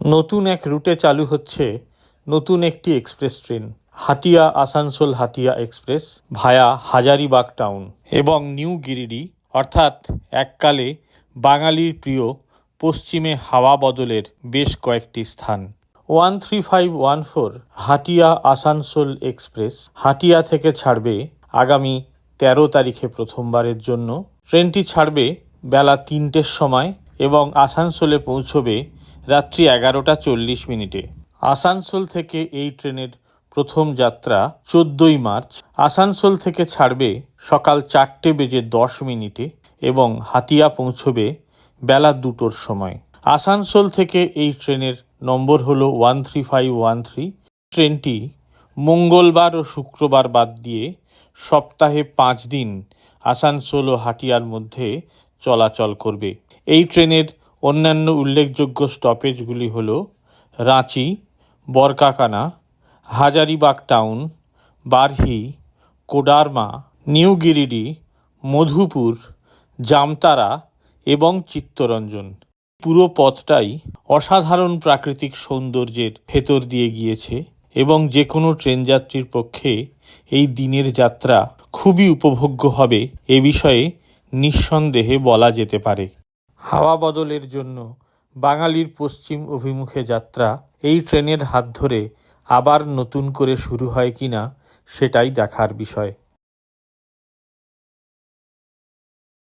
নতুন এক রুটে চালু হচ্ছে নতুন একটি express train, Hatia Asansol Hatia express via Hazaribagh town এবং নিউ গিরিডি, অর্থাৎ এককালে বাঙালির প্রিয় পশ্চিমে হাওয়া বদলের বেশ কয়েকটি স্থান। One three five one four Hatia Asansol express Hatia থেকে ছাড়বে আগামী তেরো তারিখে প্রথমবারের জন্য। ট্রেনটি ছাড়বে বেলা তিনটের সময় এবং আসানসোলে পৌঁছবে রাত্রি এগারোটা চল্লিশ মিনিটে। আসানসোল থেকে এই ট্রেনের প্রথম যাত্রা চোদ্দই মার্চ। আসানসোল থেকে ছাড়বে সকাল চারটে বেজে দশ মিনিটে এবং হাতিয়া পৌঁছবে বেলা দুটোর সময়। আসানসোল থেকে এই ট্রেনের নম্বর হলো one three five one three. ট্রেনটি মঙ্গলবার ও শুক্রবার বাদ দিয়ে সপ্তাহে পাঁচ দিন আসানসোল ও হাটিয়ার মধ্যে চলাচল করবে। এই ট্রেনের অন্যান্য উল্লেখযোগ্য স্টপেজগুলি হল রাঁচি, বরকাকানা, হাজারিবাগ টাউন, বারহি, কোডারমা, নিউ গিরিডি, মধুপুর, জামতারা এবং চিত্তরঞ্জন। পুরো পথটাই অসাধারণ প্রাকৃতিক সৌন্দর্যের ভেতর দিয়ে গিয়েছে এবং যে কোনো ট্রেন যাত্রীর পক্ষে এই দিনের যাত্রা খুবই উপভোগ্য হবে এ বিষয়ে নিঃসন্দেহে বলা যেতে পারে। হাওয়া বদলের জন্য বাঙালির পশ্চিম অভিমুখে যাত্রা, এই ট্রেনের হাত ধরে আবার নতুন করে শুরু হয় কিনা, সেটাই দেখার বিষয়।